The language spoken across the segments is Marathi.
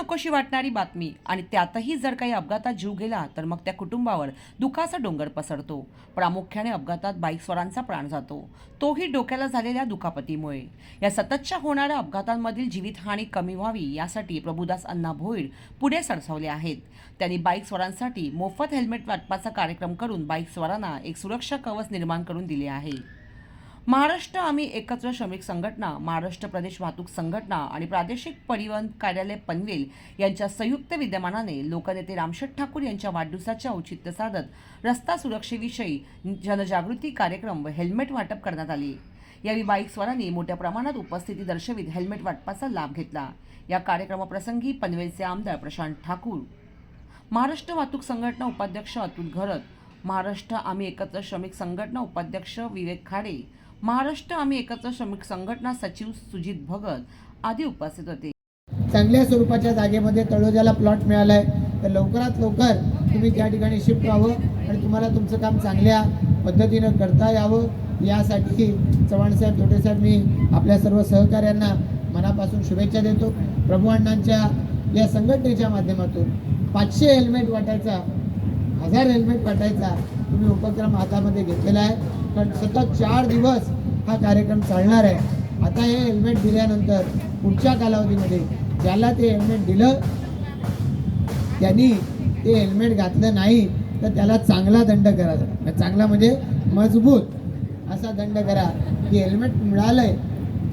नकोशी वाटणारी बातमी. आणि त्यातही जर काही अपघातात जीव गेला तर मग त्या कुटुंबावर दुखाचा डोंगर पसरतो. प्रामुख्याने अपघातात बाईकस्वारांचा प्राण जातो. तोही डोक्याला झालेल्या दुखापतीमुळे. या सततच्या होणाऱ्या अपघातांमधील जीवितहानी कमी व्हावी यासाठी प्रभुदास अण्णा भोईर पुढे सरसावले आहेत. त्यांनी बाईकस्वारांसाठी मोफत हेल्मेट वाटपाचा कार्यक्रम करून बाईकस्वारांना एक सुरक्षा कवच निर्माण करून दिले आहे. महाराष्ट्र आम्ही एकत्र श्रमिक संघटना महाराष्ट्र प्रदेश वाहतूक संघटना आणि प्रादेशिक परिवहन कार्यालय पनवेल यांच्या संयुक्त विद्यमानाने लोकनेते रामशेठ ठाकूर यांच्या वाढदिवसाचे औचित्य साधत रस्ता सुरक्षेविषयी जनजागृती कार्यक्रम व हेल्मेट वाटप करण्यात आले. यावेळी बाईकस्वारांनी मोठ्या प्रमाणात उपस्थिती दर्शवित हेल्मेट वाटपाचा लाभ घेतला. या कार्यक्रमाप्रसंगी पनवेलचे आमदार प्रशांत ठाकूर. महाराष्ट्र वाहतूक संघटना उपाध्यक्ष अतुल घरत महाराष्ट्र आम्ही एकत्र श्रमिक संघटना उपाध्यक्ष विवेक खाडे महाराष्ट्र आम्ही एकत्र श्रमिक संघटना सचिव सुजित भगत आदी उपस्थित होते. चांगल्या स्वरूपाच्या जागेमध्ये तळोजाला प्लॉट मिळाला आहे तर लवकरात लवकर तुम्ही त्या ठिकाणी शिफ्ट व्हावं आणि तुम्हाला तुमचं काम चांगल्या पद्धतीनं करता यावं. यासाठी चव्हाणसाहेब धोटेसाहेब मी आपल्या सर्व सहकाऱ्यांना मनापासून शुभेच्छा देतो. प्रभू अण्णांच्या या संघटनेच्या माध्यमातून पाचशे हेल्मेट वाटायचा हजार हेल्मेट वाटायचा तुम्ही उपक्रम हातामध्ये घेतलेला आहे. कारण सतत चार दिवस हा कार्यक्रम चालणार आहे. आता हे हेल्मेट दिल्यानंतर पुढच्या कालावधीमध्ये ज्याला ते हेल्मेट दिलं त्यांनी ते हेल्मेट घातलं नाही तर त्याला चांगला दंड करा. चांगला म्हणजे मजबूत असा दंड करा. की हेल्मेट मिळालंय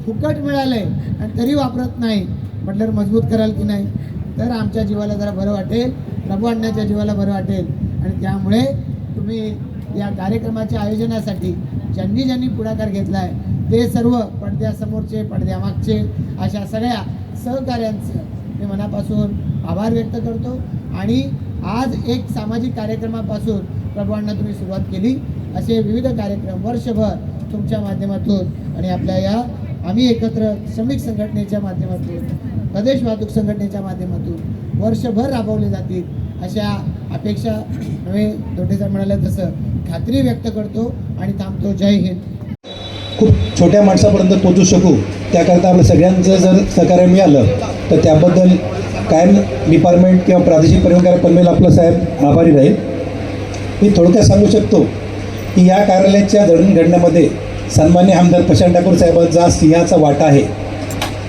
फुकट मिळालंय आणि तरी वापरत नाही. म्हटल्यावर मजबूत कराल की नाही? तर आमच्या जीवाला जरा बरं वाटेल. प्रभू अण्णाच्या जीवाला बरं वाटेल. आणि त्यामुळे तुम्ही या कार्यक्रमाच्या आयोजनासाठी ज्यांनी ज्यांनी पुढाकार घेतला आहे ते सर्व पडद्यासमोरचे पडद्यामागचे अशा सगळ्या सहकार्यांचं मी मनापासून आभार व्यक्त करतो. आणि आज एक सामाजिक कार्यक्रमापासून प्रभूंना तुम्ही सुरुवात केली. असे विविध कार्यक्रम वर्षभर तुमच्या माध्यमातून आणि आपल्या या आम्ही एकत्र श्रमिक संघटनेच्या माध्यमातून प्रदेश वाहतूक संघटनेच्या माध्यमातून वर्षभर राबवले जातील अशा अपेक्षा नव्हे? दोटेचा म्हणाले तसं. खात्री व्यक्त करतो आणि थांबतो. जय हिंद. खूप छोट्या माणसापर्यंत पोचू शकू. त्याकरता आपल्या सगळ्यांचं जर सहकार्य मिळालं तर त्याबद्दल कायम डिपार्टमेंट किंवा प्रादेशिक परिवहन पनवेल आपलं साहेब आभारी राहील. मी थोडक्यात सांगू शकतो की या कार्यालयाच्या जडणघडण्यामध्ये सन्मान्य आमदार प्रशांत ठाकूर साहेबांचा सिंहाचा वाटा आहे.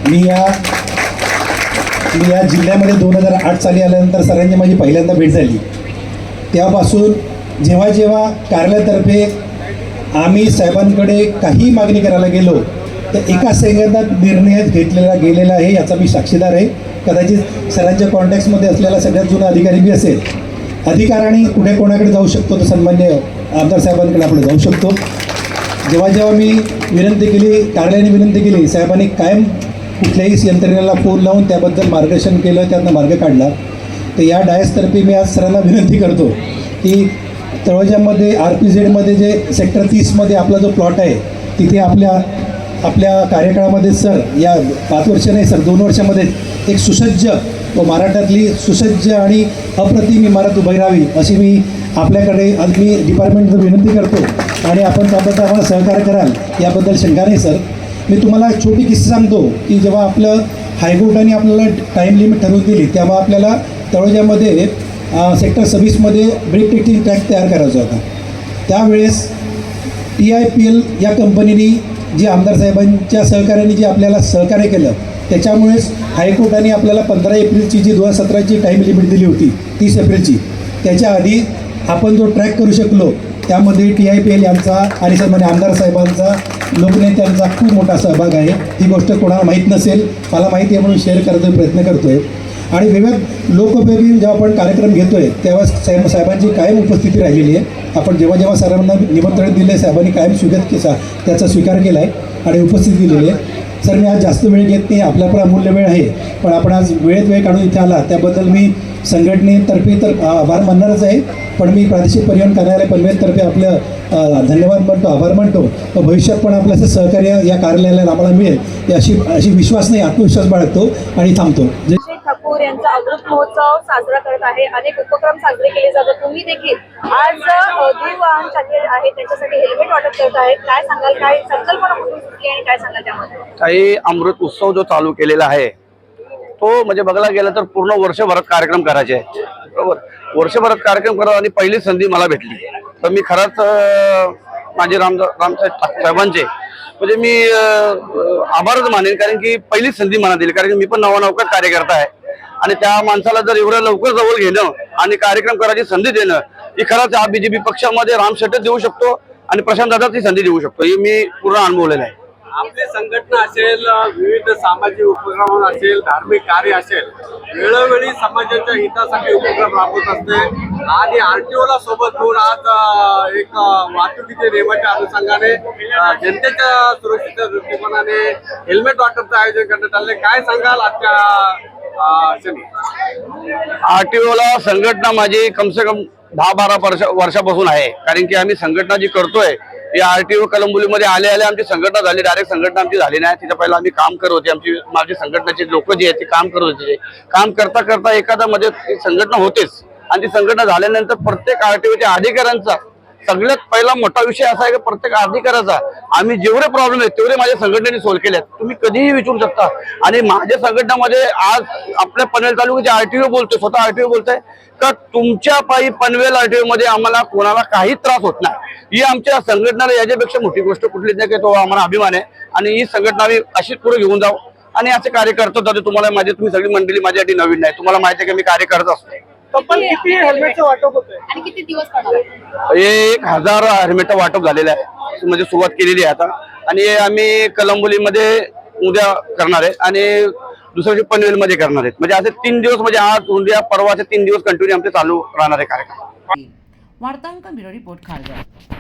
मी या मी या जिल्ह्यामध्ये दोन हजार आठ साली आल्यानंतर सरांची माझी पहिल्यांदा भेट झाली. तेव्हापासून जेव्हा जेव्हा कार्यालयातर्फे आम्ही साहेबांकडे काही मागणी करायला गेलो तर एका सेकंदात निर्णय घेतलेला गेलेला आहे याचा मी साक्षीदार आहे. कदाचित सरांच्या कॉन्टॅक्टमध्ये असलेला सगळ्यात जुना अधिकारी मी असेल. अधिकाराने कुठे कोणाकडे जाऊ शकतो तर सन्मान्य आमदार साहेबांकडे आपण जाऊ शकतो. जेव्हा जेव्हा मी विनंती केली कार्यालयाने विनंती केली साहेबांनी कायम कुठल्याही यंत्रणेला फोन लावून त्याबद्दल मार्गदर्शन केलं त्यातनं मार्ग काढला. तर या डायसतर्फे मी आज सरांना विनंती करतो की तळोजामध्ये आर पी झेडमध्ये जे सेक्टर तीसमध्ये आपला जो प्लॉट आहे तिथे आपल्या आपल्या कार्यकाळामध्ये सर या पाच वर्ष नाही सर दोन वर्षामध्ये एक सुसज्ज व महाराष्ट्रातली सुसज्ज आणि अप्रतिम इमारत उभी राहावी अशी मी आपल्याकडे आज मी डिपार्टमेंटचं विनंती करतो. आणि आपण त्याबद्दल आम्हाला सहकार्य कराल याबद्दल शंका नाही सर. मी तुम्हाला छोटी किस्सा सांगतो की जेव्हा आपलं हायकोर्टाने आपल्याला टाईम लिमिट ठरवून दिली तेव्हा आपल्याला तळोजामध्ये सेक्टर सव्वीसमध्ये ब्रेक टेक्टिंग ट्रॅक तयार करायचा होता. त्यावेळेस टी आय पी एल या कंपनीने जी आमदार साहेबांच्या सहकार्याने जे आपल्याला सहकार्य केलं त्याच्यामुळेच हायकोर्टाने आपल्याला पंधरा एप्रिलची जी दोन हजार सतराची टाईम लिमिट दिली होती तीस एप्रिलची त्याच्या आधी आपण जो ट्रॅक करू शकलो त्यामध्ये टी आय पी एल यांचा आणि सन्मान्य आमदार साहेबांचा लोकनेत्यांचा खूप मोठा सहभाग आहे. ही गोष्ट कोणाला माहीत नसेल मला माहिती आहे म्हणून शेअर करायचा प्रयत्न करतो आहे आणि विविध लोकोपयोगी जेव्हा आपण कार्यक्रम घेतोय तेव्हा साहेब साहेबांची कायम उपस्थिती राहिलेली आहे. आपण जेव्हा जेव्हा साहेबांना निमंत्रण दिले साहेबांनी कायम स्वीकार केला त्याचा स्वीकार केला आहे आणि उपस्थिती दिलेली आहे. सर मी आज जास्त वेळ घेत नाही आपल्याकडे अमूल्य वेळ आहे. पण आपण आज वेळेत वेळ काढून इथे आला त्याबद्दल मी संघटनेतर्फे तर आभार मानणारच आहे. पण मी प्रादेशिक परिवहन कार्यालय पनवेलतर्फे आपलं धन्यवाद म्हणतो आभार मानतो. भविष्यात पण आपलं असं सहकार्य या कार्यालयाला आम्हाला मिळेल ही अशी अशी विश्वास नाही आत्मविश्वास बाळगतो आणि थांबतो. ठाकूर यांचा अमृत महोत्सव साजरा करत आहे. अनेक उपक्रम साजरे केले जातात. तुम्ही देखील आज दूरवाहन आहेत त्यांच्यासाठी हेल्मेट वाटप करत आहेत काय सांगाल? काय संकल्पना कुठून सुचली आणि काय सांगाल त्यामध्ये? काही अमृत उत्सव जो चालू केलेला आहे तो म्हणजे बघायला गेला तर पूर्ण वर्षभरात कार्यक्रम करायचे. आहे बरोबर? वर्षभरात कार्यक्रम करा आणि पहिली संधी मला भेटली. तर मी खरंच माझे राम रामसाहेब साहेबांचे म्हणजे मी आभारच मानेन कारण की पहिलीच संधी मला दिली. कारण की मी पण नवनवकर कार्यकर्ता आहे. आणि त्या माणसाला जर एवढ्या लवकर जवळ घेणं आणि कार्यक्रम करायची संधी देणं ही खरंच हा बीजेपी पक्षामध्ये राम शेट्टी देऊ शकतो आणि प्रशांत दादा संधी देऊ शकतो. हे मी पूर्ण अनुभवलेलं आहे. आपली संघटना असेल विविध सामाजिक उपक्रम असेल धार्मिक कार्य असेल वेळोवेळी समाजाच्या हितासाठी उपक्रम राबवत असते. आणि आर टी ओला सोबत घेऊन आज एक वाहतुकीच्या नियमाच्या अनुषंगाने जनतेच्या सुरक्षेच्या दृष्टिकोनाने हेल्मेट वाटपचं आयोजन करण्यात आले काय सांगाल आजच्या अ, क्षणी? आरटीओ संघटना माझी कम से कम दहा बारा वर्ष वर्षापासून आहे. कारण की आम्ही संघटना जी करतोय ही आरटीओ कलंबुलीमध्ये आले आले आमची संघटना झाली. डायरेक्ट संघटना आमची झाली नाही. तिथं पहिला आम्ही काम करत होते. आमची माझी संघटनाचे लोक जे आहेत ते काम करत होते. काम करता करता एखादा मध्ये संघटना होतेच. आणि ती संघटना झाल्यानंतर प्रत्येक आरटीओच्या अधिकाऱ्यांचा सगळ्यात पहिला मोठा विषय असा आहे की प्रत्येक अधिकाराचा आम्ही जेवढे प्रॉब्लेम आहेत तेवढे माझ्या संघटनेने सोल्व्ह केले आहेत तुम्ही कधीही विचारू शकता. आणि माझ्या संघटनामध्ये आज आपल्या पनवेल तालुक्याचे आरटीओ बोलतोय स्वतः आरटीओ बोलतोय का तुमच्या पायी पनवेल आरटीओ मध्ये आम्हाला कोणाला काही त्रास होत नाही. ही आमच्या संघटनेला याच्यापेक्षा मोठी गोष्ट कुठलीच नाही की तो आम्हाला अभिमान आहे. आणि ही संघटना आम्ही अशीच पुढे घेऊन जाऊ. आणि असे कार्य करतो तुम्हाला माझे तुम्ही सगळी मंडळी माझ्यासाठी नवीन नाही. तुम्हाला माहिती आहे की मी कार्य करत असतो. तब्बल किती हेल्मेटचं वाटप होतंय? आणि किती दिवस करणार एक हजार हेल्मेट वाटप झालेलं आहे. म्हणजे सुरुवात केलेली आहे आता. आणि हे आम्ही कलंबोलीमध्ये उद्या करणार आहे. आणि दुसऱ्या दिवशी पनवेलमध्ये करणार आहेत म्हणजे असे तीन दिवस म्हणजे आज उद्या परवाचे तीन दिवस कंटिन्यू आमचे चालू राहणार आहे कार्यक्रम. वार्तांकन ब्युरो रिपोर्ट खारघर